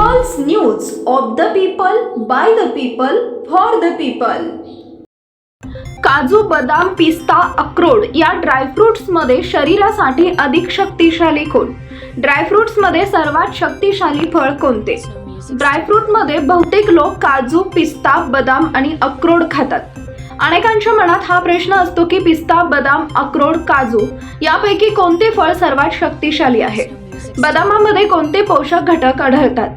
News of the people by the people for the people काजू बदाम पिस्ता अक्रोड या ड्रायफ्रुट्समध्ये शरीरासाठी अधिक शक्तिशाली कोण? ड्रायफ्रुट्समध्ये सर्वात शक्तिशाली फळ कोणते? ड्रायफ्रूटमध्ये बहुतेक लोक काजू पिस्ता बदाम आणि अक्रोड खातात. अनेकांच्या मनात हा प्रश्न असतो की पिस्ता बदाम अक्रोड काजू यापैकी कोणते फळ सर्वात शक्तिशाली आहे? बदामामध्ये कोणते पोषक घटक आढळतात?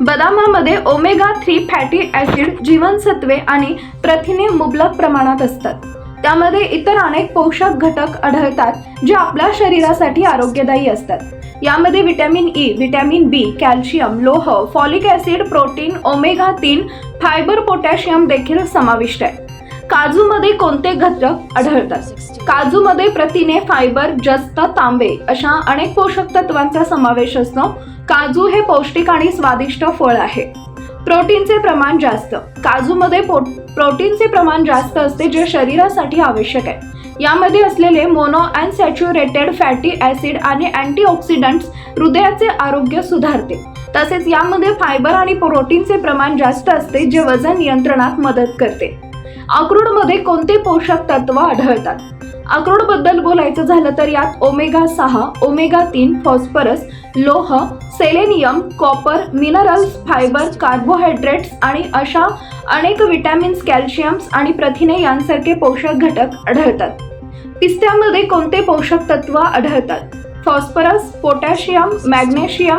बदामामध्ये ओमेगा थ्री फॅटी ॲसिड जीवनसत्वे आणि प्रथिने मुबलक प्रमाणात असतात. त्यामध्ये इतर अनेक पोषक घटक आढळतात जे आपल्या शरीरासाठी आरोग्यदायी असतात. यामध्ये vitamin E vitamin B calcium लोह फॉलिक ॲसिड प्रोटीन ओमेगा तीन फायबर पोटॅशियम देखील समाविष्ट आहे. काजूमध्ये कोणते घटक आढळतात? काजूमध्ये प्रथिने फायबर जस्त तांबे अशा अनेक पोषक तत्वांचा समावेश असतो. काजू हे पौष्टिक आणि स्वादिष्ट फळ आहे. प्रोटीनचे प्रमाण जास्त. काजूमध्ये प्रोटीनचे प्रमाण जास्त असते जे शरीरासाठी आवश्यक आहे. यामध्ये असलेले मोनो अनसॅच्युरेटेड फॅटी ॲसिड आणि अँटीऑक्सिडंट्स हृदयाचे आरोग्य सुधारते. तसेच यामध्ये फायबर आणि प्रोटीनचे प्रमाण जास्त असते जे वजन नियंत्रणात मदत करते. अक्रोडमध्ये कोणते पोषक तत्व आढळतात? अक्रोडबद्दल बोलायचं झालं तर यात ओमेगा सहा ओमेगा तीन फॉस्फरस लोह selenium copper minerals fibre carbohydrates आणि अशा अनेक विटॅमिन्स कॅल्शियम्स आणि प्रथिने यांसारखे पोषक घटक आढळतात. पिस्त्यामध्ये कोणते पोषक तत्व आढळतात? Phosphorus potassium magnesium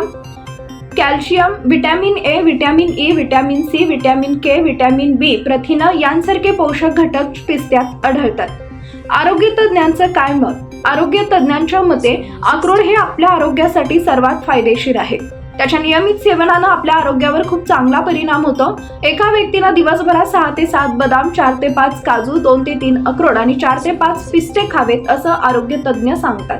calcium vitamin A vitamin E vitamin C vitamin K vitamin B प्रथिनं यांसारखे पोषक घटक पिस्त्यात आढळतात. आरोग्य तज्ज्ञांचं काय मत? आरोग्य तज्ज्ञांच्या मते अक्रोड हे आपल्या आरोग्यासाठी सर्वात फायदेशीर आहे. त्याच्या नियमित सेवनानं आपल्या आरोग्यावर खूप चांगला परिणाम होतो. एका व्यक्तीनं दिवसभरात सहा ते सात बदाम चार ते पाच काजू दोन ते तीन अक्रोड आणि चार ते पाच पिस्ते खावेत असं आरोग्य तज्ज्ञ सांगतात.